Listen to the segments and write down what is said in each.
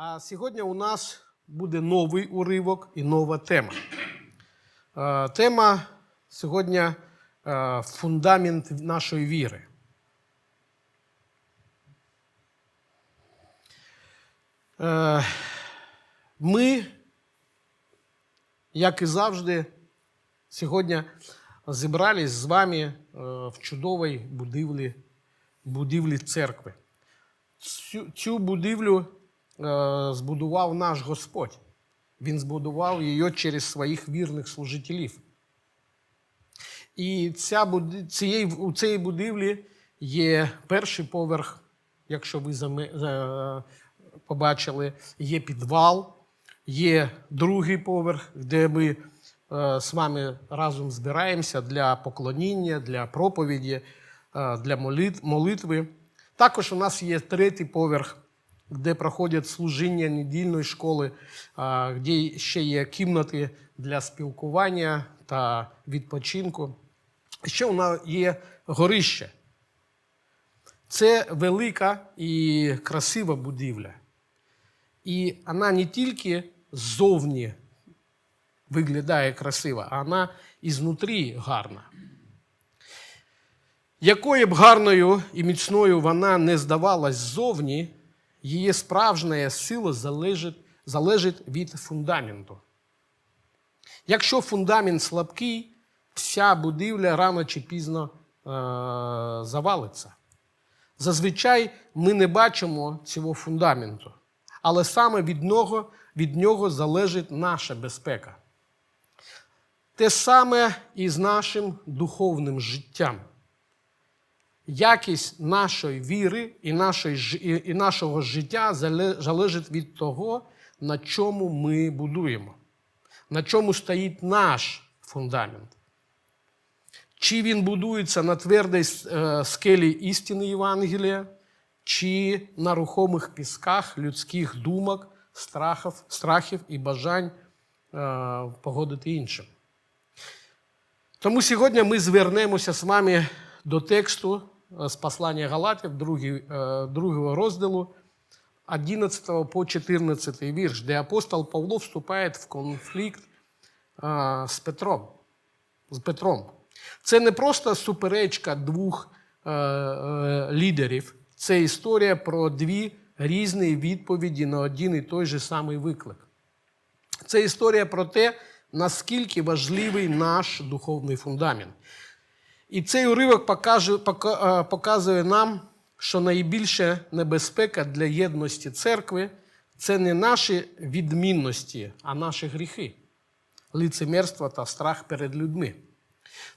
А сьогодні у нас буде новий уривок і нова тема. Е, Тема сьогодні е, фундамент нашої віри. Е, Ми, як і завжди, сьогодні зібрались з вами в чудовій будівлі, будівлі церкви. Цю, цю будівлю збудував наш Господь. Він збудував її через своїх вірних служителів. І ця, цієї, у цій будівлі є перший поверх, якщо ви заме- за- побачили, є підвал, є другий поверх, де ми е, з вами разом збираємося для поклоніння, для проповіді, е, для молит- молитви. Також у нас є третій поверх, де проходять служіння недільної школи, де ще є кімнати для спілкування та відпочинку. Ще у нас є горище. Це велика і красива будівля. І вона не тільки ззовні виглядає красиво, а вона і знутрі гарна. Якою б гарною і міцною вона не здавалась ззовні, її справжня сила залежить, залежить від фундаменту. Якщо фундамент слабкий, вся будівля рано чи пізно е- завалиться. Зазвичай ми не бачимо цього фундаменту, але саме від нього, від нього залежить наша безпека. Те саме і з нашим духовним життям. Якість нашої віри і, нашої, і нашого життя залежить від того, на чому ми будуємо, на чому стоїть наш фундамент. Чи він будується на твердій е, скелі істини Євангелія, чи на рухомих пісках людських думок, страхів, страхів і бажань е, погодити іншим. Тому сьогодні ми звернемося з вами до тексту з послання Галатів, другий, е, другого розділу, 11 по 14 вірш, де апостол Павло вступає в конфлікт е, з Петром. З Петром. Це не просто суперечка двох е, е, лідерів, це історія про дві різні відповіді на один і той же самий виклик. Це історія про те, наскільки важливий наш духовний фундамент. І цей уривок е, показує нам, що найбільша небезпека для єдності церкви це не наші відмінності, а наші гріхи, лицемерство та страх перед людьми.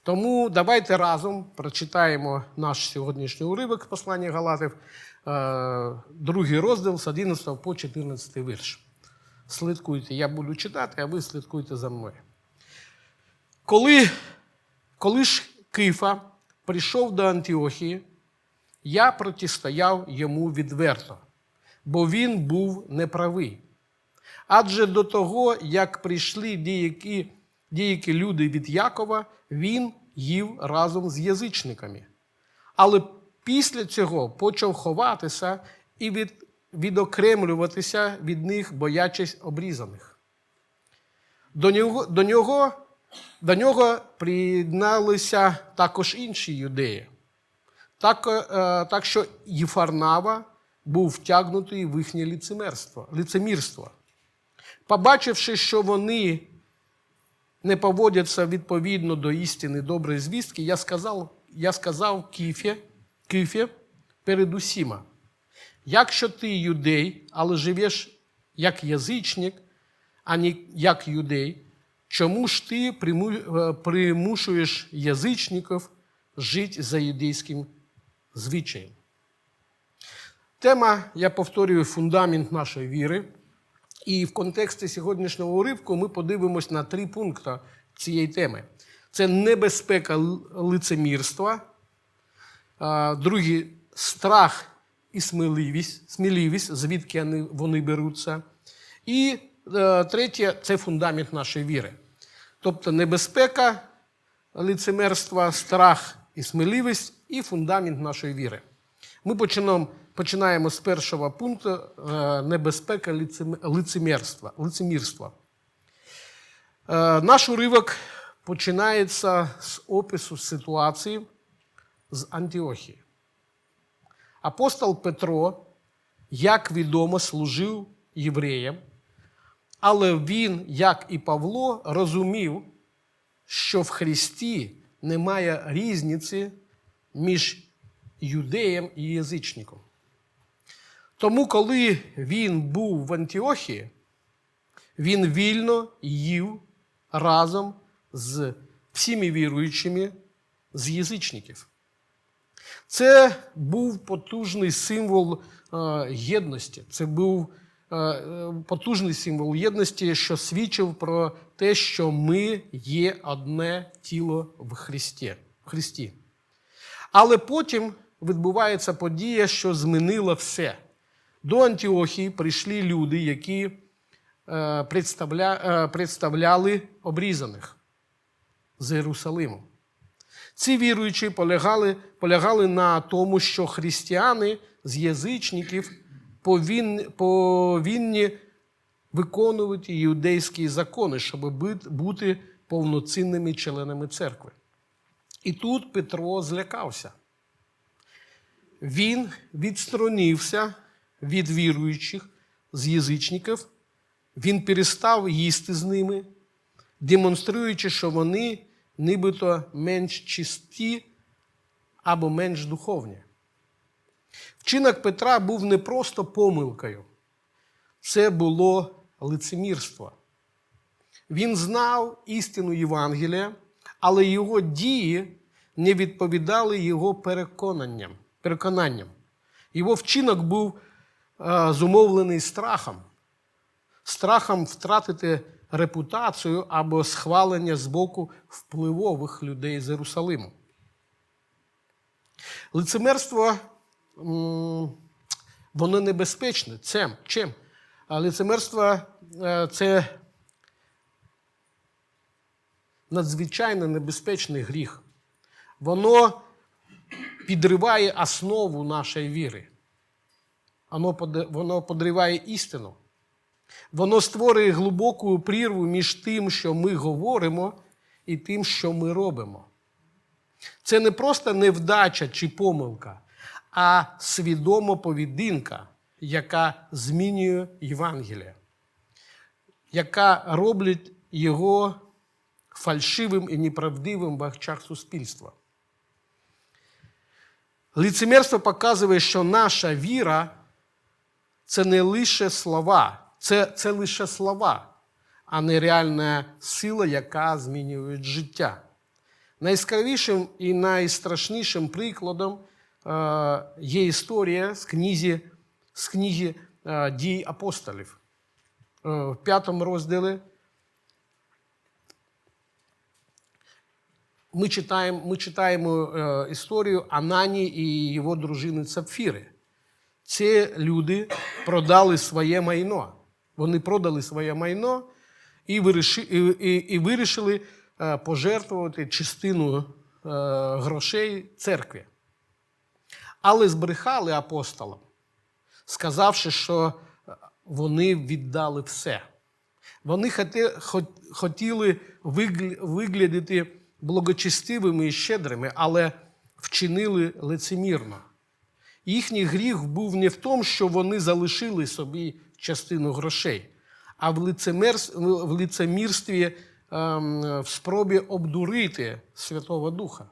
Тому давайте разом прочитаємо наш сьогоднішній уривок послання Галатів, е, другий розділ з 11 по 14 вірш. Слідкуйте, я буду читати, а ви слідкуйте за мною. Коли, коли ж Кифа прийшов до Антіохії, я протистояв йому відверто, бо він був неправий. Адже до того, як прийшли деякі, деякі люди від Якова, він їв разом з язичниками. Але після цього почав ховатися і від, відокремлюватися від них, боячись обрізаних. До нього, до нього, до нього приєдналися також інші юдеї. Так, е, так що Єфарнава був втягнутий в їхнє лицемірство. лицемірство. Побачивши, що вони не поводяться відповідно до істини доброї звістки, я сказав, я сказав Кіфі, Кіфі перед усіма. Якщо ти юдей, але живеш як язичник, а не як юдей, чому ж ти е, примушуєш язичників жити за юдейським звичаєм? Тема, я повторюю, фундамент нашої віри. І в контексті сьогоднішнього уривку ми подивимось на три пункти цієї теми: це небезпека лицемірства, другий страх і сміливість, сміливість звідки вони, беруться. І третє це фундамент нашої віри. Тобто небезпека лицемерства, страх і сміливість, і фундамент нашої віри. Ми почнемо починаємо з першого пункту е, небезпека лицем- лицемірства. лицемірства. Е, Наш уривок починається з опису ситуації з Антіохії. Апостол Петро, як відомо, служив євреям, але він, як і Павло, розумів, що в Христі немає різниці між юдеєм і язичником. Тому, коли він був в Антіохії, він вільно їв разом з всіми віруючими з язичників. Це був потужний символ е, єдності. Це був потужний символ єдності, що свідчив про те, що ми є одне тіло в Христі. В Христі. Але потім відбувається подія, що змінила все. До Антіохії прийшли люди, які е, е, представляли обрізаних з Єрусалиму. Ці віруючі полягали, полягали на тому, що християни з язичників повинні виконувати юдейські закони, щоб бути повноцінними членами церкви. І тут Петро злякався. Він відсторонився від віруючих з язичників, він перестав їсти з ними, демонструючи, що вони нібито менш чисті або менш духовні. Вчинок Петра був не просто помилкою, це було лицемірство. Він знав істину Євангелія, але його дії не відповідали його переконанням. переконанням. Його вчинок був е, зумовлений страхом, страхом втратити репутацію або схвалення з боку впливових людей з Єрусалиму. Лицемерство воно небезпечне. Цим, чим? Лицемерство е, це надзвичайно небезпечний гріх. Воно підриває основу нашої віри. Воно подриває істину. Воно створює глибоку прірву між тим, що ми говоримо, і тим, що ми робимо. Це не просто невдача чи помилка, а свідома поведінка, яка змінює Євангеліє, яка робить його фальшивим і неправдивим в очах суспільства. Лицемірство показує, що наша віра це не лише слова, це, це лише слова, а не реальна сила, яка змінює життя. Найяскравішим і найстрашнішим прикладом є історія з книзі, з книги е, дій апостолів. Е, в п'ятому розділі ми читаємо, ми читаємо е, історію Анані і його дружини Сапфіри. Ці люди продали своє майно. Вони продали своє майно і, виріши, і, і, і вирішили е, пожертвувати частину е, грошей церкві. Але збрехали апостолам, сказавши, що е, вони віддали все. Вони хотіли виглядати благочестивими і щедрими, але вчинили лицемірно. Їхній гріх був не в тому, що вони залишили собі частину грошей, а в, лицемірстві ем, в спробі обдурити Святого Духа.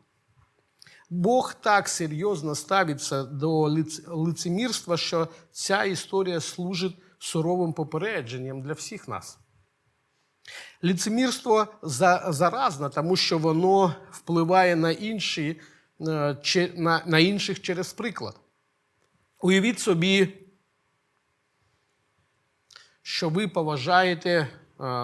Бог так серйозно ставиться до лицемірства, що ця історія служить суровим попередженням для всіх нас. Ліцемірство заразне, тому що воно впливає на, інші, е, на, інших через приклад. Уявіть собі, що ви поважаєте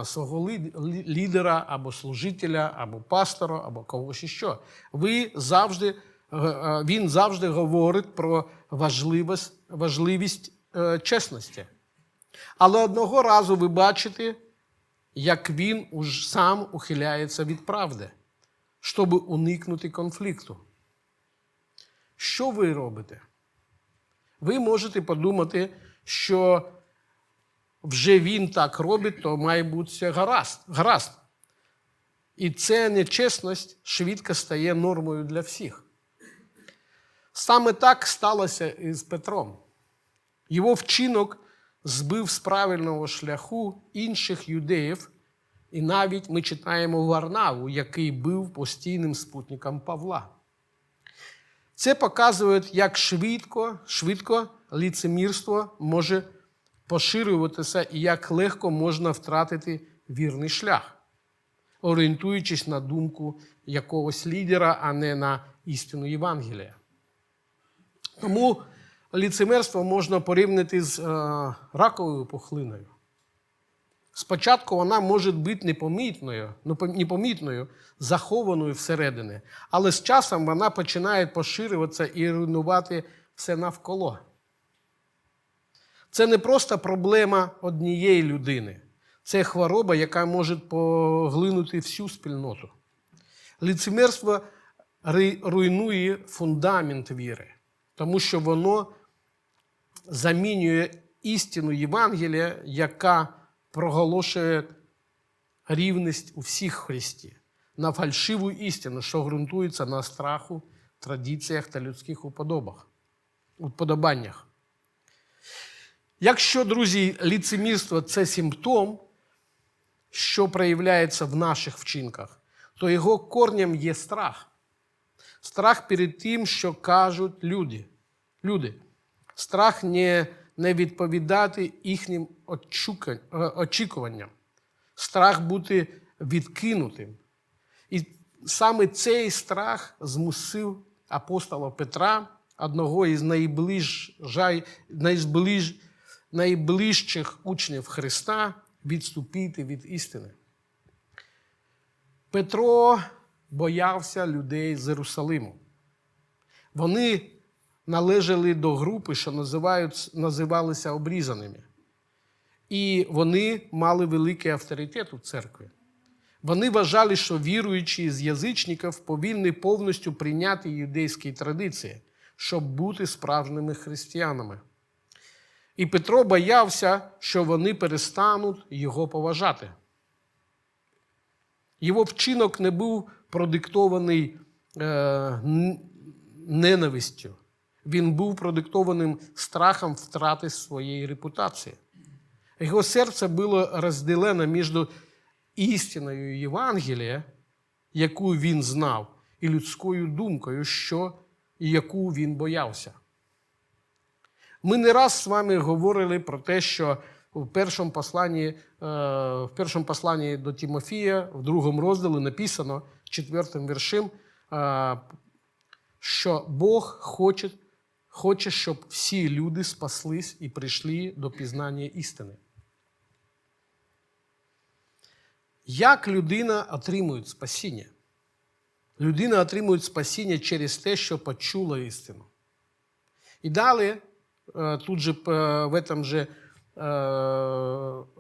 свого лі- лі- лідера або служителя, або пастора, або когось іще. Ви завжди, е, е, він завжди говорить про важливість, важливість е, чесності. Але одного разу ви бачите, як він уж сам ухиляється від правди, щоб уникнути конфлікту. Що ви робите? Ви можете подумати, що вже він так робить, то має бути гаразд. гаразд. І ця нечесність швидко стає нормою для всіх. Саме так сталося і з Петром. Його вчинок збив з правильного шляху інших юдеїв, і навіть ми читаємо Варнаву, який був постійним спутником Павла. Це показує, як швидко, швидко ліцемірство може поширюватися і як легко можна втратити вірний шлях, орієнтуючись на думку якогось лідера, а не на істину Євангелія. Тому ліцемерство можна порівняти з е, раковою пухлиною. Спочатку вона може бути непомітною, непомітною, захованою всередині, але з часом вона починає поширюватися і руйнувати все навколо. Це не просто проблема однієї людини, це хвороба, яка може поглинути всю спільноту. Ліцемерство руйнує фундамент віри, тому що воно замінює істину Євангелія, яка проголошує рівність у всіх Христі, на фальшиву істину, що ґрунтується на страху, традиціях та людських уподобах, уподобаннях. Якщо, друзі, ліцемірство це симптом, що проявляється в наших вчинках, то його корнем є страх. Страх перед тим, що кажуть люди. люди. Страх не, не відповідати їхнім очікуванням, страх бути відкинутим. І саме цей страх змусив апостола Петра, одного із найближ, найближ, найближчих учнів Христа, відступити від істини. Петро боявся людей з Єрусалиму. Вони належали до групи, що називають, називалися обрізаними. І вони мали великий авторитет у церкві. Вони вважали, що віруючі з язичників повинні повністю прийняти юдейські традиції, щоб бути справжніми християнами. І Петро боявся, що вони перестануть його поважати. Його вчинок не був продиктований е, ненавистю. Він був продиктованим страхом втрати своєї репутації. Його серце було розділене між істиною Євангелія, яку він знав, і людською думкою, що яку він боявся. Ми не раз з вами говорили про те, що в першому посланні, е, в першому посланні до Тимофія, в другому розділі написано четвертим віршим, е, що Бог хоче, хоче, щоб всі люди спаслись і прийшли до пізнання істини. Як людина отримує спасіння? Людина отримує спасіння через те, що почула істину. І далі, тут же в этом же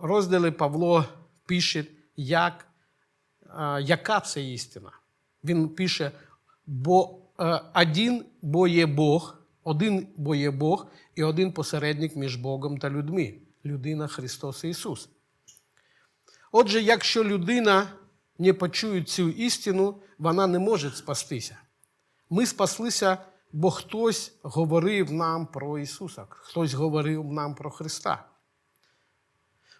розділі Павло пише, як, яка це істина. Він пише, бо один бо є Бог, один бо є Бог і один посередник між Богом та людьми людина Христос Ісус. Отже, якщо людина не почує цю істину, вона не може спастися. Ми спаслися, бо хтось говорив нам про Ісуса, хтось говорив нам про Христа.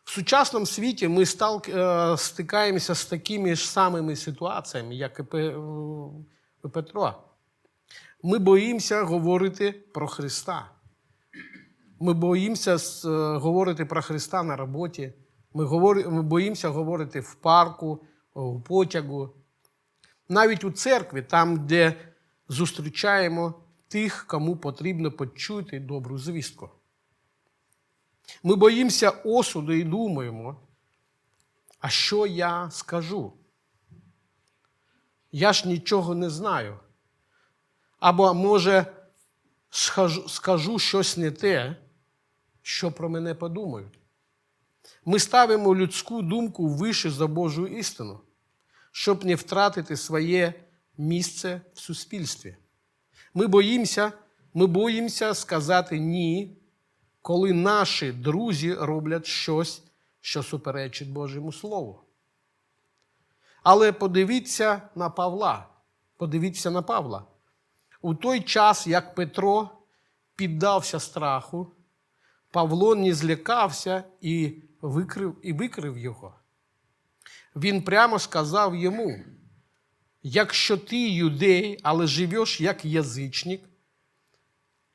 В сучасному світі ми стикаємося з такими ж самими ситуаціями, як і Петро. Ми боїмося говорити про Христа. Ми боїмося говорити про Христа на роботі. Ми боїмося говорити в парку, у потягу. Навіть у церкві, там, де зустрічаємо тих, кому потрібно почути добру звістку. Ми боїмося осуду і думаємо, а що я скажу? Я ж нічого не знаю. Або, може, скажу щось не те, що про мене подумають. Ми ставимо людську думку вище за Божу істину, щоб не втратити своє місце в суспільстві. Ми боїмося ми боїмося сказати ні, коли наші друзі роблять щось, що суперечить Божому Слову. Але подивіться на Павла. Подивіться на Павла. У той час, як Петро піддався страху, Павло не злякався і викрив, і викрив його. Він прямо сказав йому: якщо ти юдей, але живеш як язичник,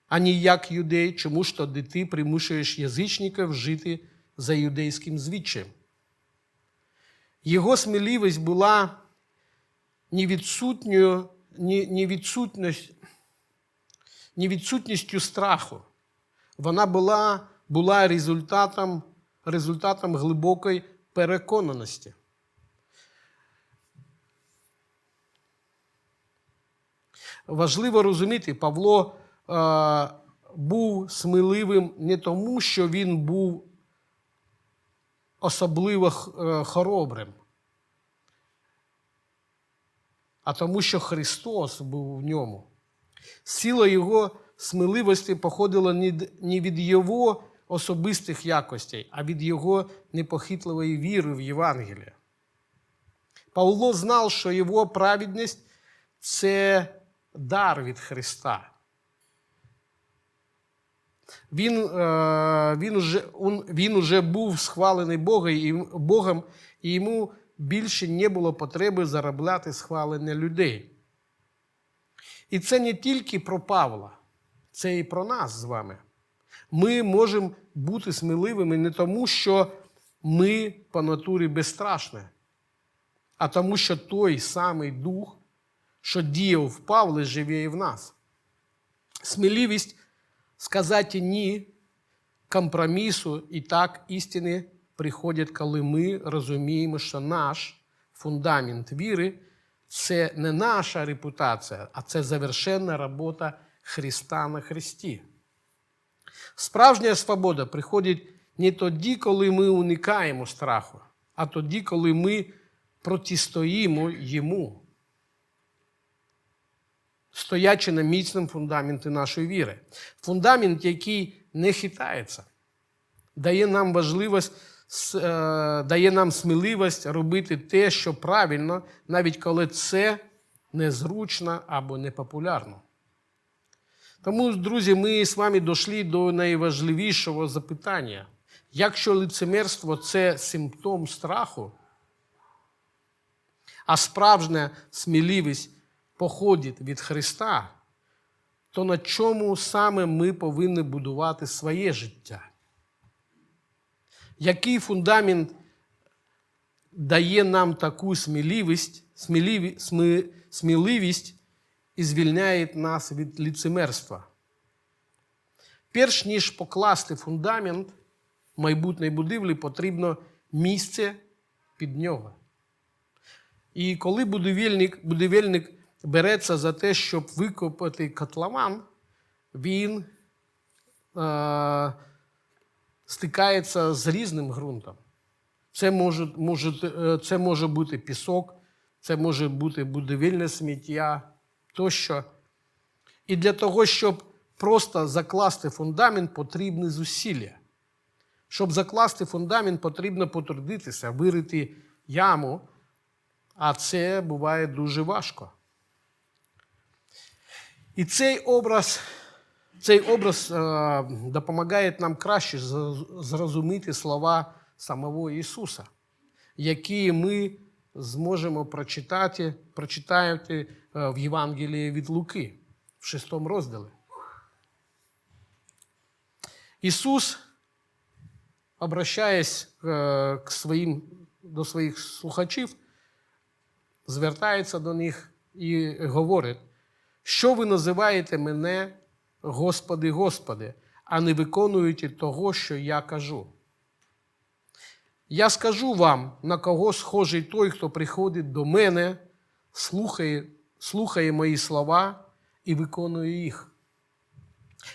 а не як юдей, чому ж тоді ти примушуєш язичників жити за юдейським звичаєм? Його сміливість була не відсутньою, не, не, відсутність, не відсутністю страху. Вона була, була результатом, результатом глибокої переконаності. Важливо розуміти, Павло е, був сміливим не тому, що він був особливо е, хоробрим, а тому, що Христос був в ньому. Сила його сміливості походила не від його особистих якостей, а від його непохитливої віри в Євангеліє. Павло знав, що його праведність це дар від Христа. Він, е, він, уже, він уже був схвалений Богом, і йому більше не було потреби заробляти схвалення людей. І це не тільки про Павла, це і про нас з вами. Ми можемо бути сміливими не тому, що ми по натурі безстрашні, а тому, що той самий дух, що діяв в Павлі, живе і в нас. Сміливість сказати ні компромісу і так істини приходять, коли ми розуміємо, що наш фундамент віри це не наша репутація, а це завершенна робота Христа на Христі. Справжня свобода приходить не тоді, коли ми уникаємо страху, а тоді, коли ми протистоїмо йому, стоячи на міцному фундаменті нашої віри. Фундамент, який не хитається, дає нам важливість, е, дає нам сміливість робити те, що правильно, навіть коли це незручно або непопулярно. Тому, друзі, ми з вами дійшли до найважливішого запитання. Якщо лицемерство це симптом страху, а справжня сміливість походить від Христа, то на чому саме ми повинні будувати своє життя? Який фундамент дає нам таку сміливість, сміливі, смі, сміливість і звільняє нас від лицемерства? Перш ніж покласти фундамент майбутньої будівлі, потрібно місце під нього. І коли будівельник, будівельник береться за те, щоб викопати котлован, він е, стикається з різним ґрунтом. Це може, може, е, це може бути пісок, це може бути будівельне сміття тощо. І для того, щоб просто закласти фундамент, потрібні зусилля. Щоб закласти фундамент, потрібно потрудитися, вирити яму, а це буває дуже важко. І цей образ, цей образ е, допомагає нам краще зрозуміти слова самого Ісуса, які ми зможемо прочитати, прочитати е, в Євангелії від Луки в шестому розділі. Ісус, обращаясь е, к своїм, до своїх слухачів, звертається до них і говорить, що ви називаєте мене, Господи, Господи, а не виконуєте того, що я кажу. Я скажу вам, на кого схожий той, хто приходить до мене, слухає, слухає мої слова і виконує їх.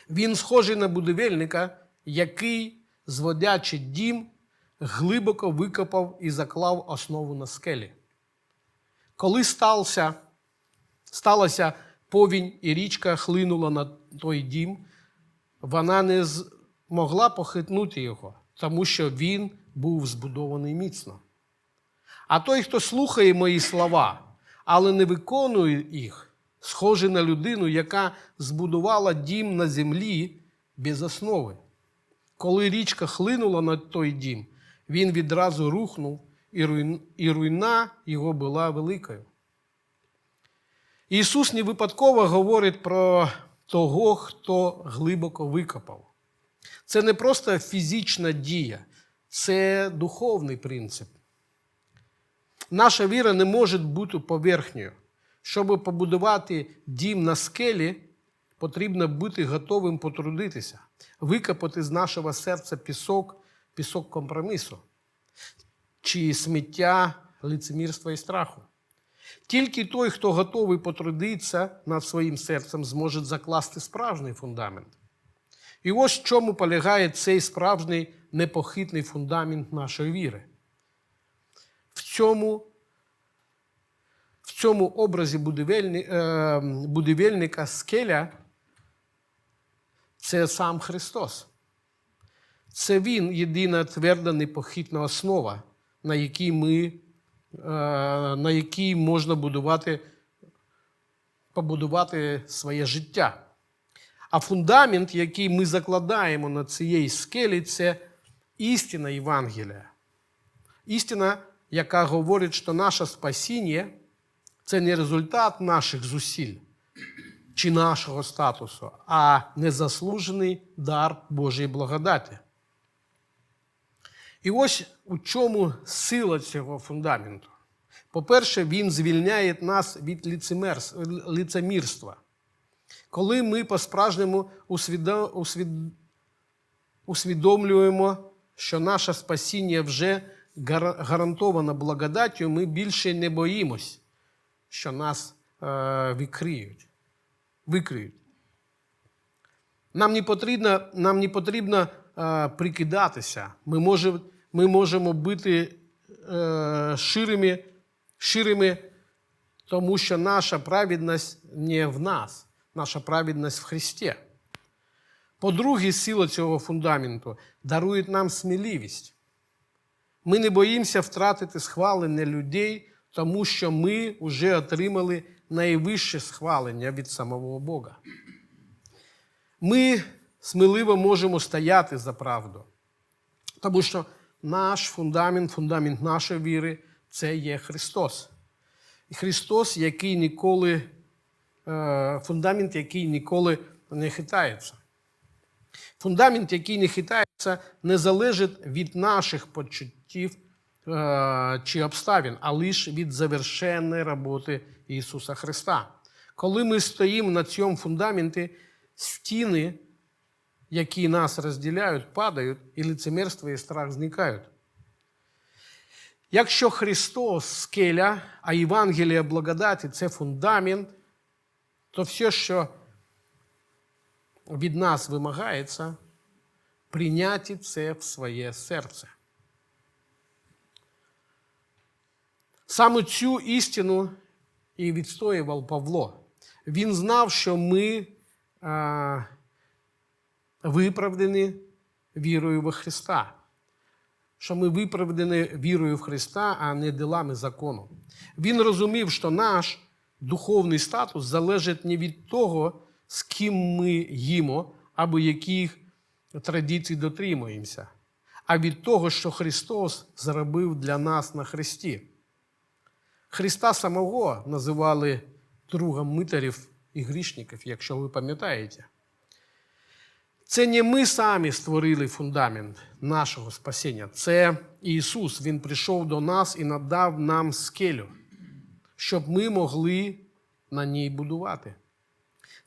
Він схожий на будівельника, який, зводячи дім, глибоко викопав і заклав основу на скелі. Коли стався, сталася повінь і річка хлинула на той дім, вона не змогла похитнути його, тому що він був збудований міцно. А той, хто слухає мої слова, але не виконує їх, схожий на людину, яка збудувала дім на землі без основи. Коли річка хлинула на той дім, він відразу рухнув, і руйна його була великою. Ісус не випадково говорить про того, хто глибоко викопав. Це не просто фізична дія, це духовний принцип. Наша віра не може бути поверхньою. Щоб побудувати дім на скелі, потрібно бути готовим потрудитися, викопати з нашого серця пісок, пісок компромісу чи сміття лицемірства і страху. Тільки той, хто готовий потрудитися над своїм серцем, зможе закласти справжній фундамент. І ось в чому полягає цей справжній непохитний фундамент нашої віри. В цьому, в цьому образі е, будівельника скеля це сам Христос. Це Він єдина тверда непохитна основа, на якій ми, на якій можна будувати, побудувати своє життя. А фундамент, який ми закладаємо на цієї скелі, це істина Євангелія. Істина, яка говорить, що наше спасіння це не результат наших зусиль чи нашого статусу, а незаслужений дар Божої благодаті. І ось у чому сила цього фундаменту. По-перше, він звільняє нас від лицемірства. Коли ми по-справжньому усвідомлюємо, що наше спасіння вже гарантовано благодаттю, ми більше не боїмось, що нас е, викриють. Нам не потрібно, нам не потрібно е, прикидатися. Ми, може, ми можемо бути е, ширими, ширими, тому що наша праведність не в нас, наша праведність в Христі. По-друге, сила цього фундаменту дарує нам сміливість. Ми не боїмося втратити схвалення людей, тому що ми вже отримали найвище схвалення від самого Бога. Ми сміливо можемо стояти за правду, тому що наш фундамент, фундамент нашої віри це є Христос. Христос, який ніколи, е, фундамент, який ніколи не хитається. Фундамент, який не хитається, не залежить від наших почуттів е, чи обставин, а лише від завершеної роботи Ісуса Христа. Коли ми стоїмо на цьому фундаменті, стіни, які нас розділяють, падають, і лицемірство і страх зникають. Якщо Христос скеля, а Євангелія благодаті це фундамент, то все, що від нас вимагається, прийняти це в своє серце. Саме цю істину і відстоював Павло. Він знав, що ми виправдані вірою в Христа, що ми виправдані вірою в Христа, а не ділами закону. Він розумів, що наш духовний статус залежить не від того, з ким ми їмо або яких традицій дотримуємося, а від того, що Христос зробив для нас на Христі. Христа самого називали другом митарів і грішників, якщо ви пам'ятаєте. Це не ми самі створили фундамент нашого спасіння. Це Ісус. Він прийшов до нас і надав нам скелю, щоб ми могли на ній будувати.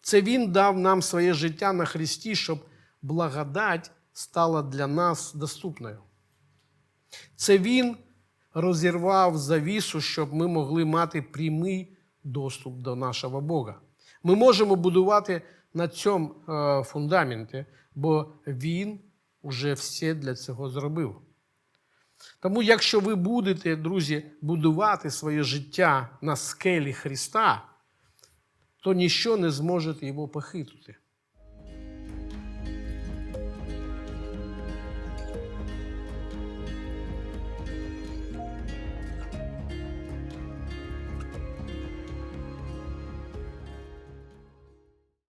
Це Він дав нам своє життя на Христі, щоб благодать стала для нас доступною. Це Він розірвав завісу, щоб ми могли мати прямий доступ до нашого Бога. Ми можемо будувати на цьому е, фундаменті, бо Він вже все для цього зробив. Тому, якщо ви будете, друзі, будувати своє життя на скелі Христа, то ніщо не зможе його похитити.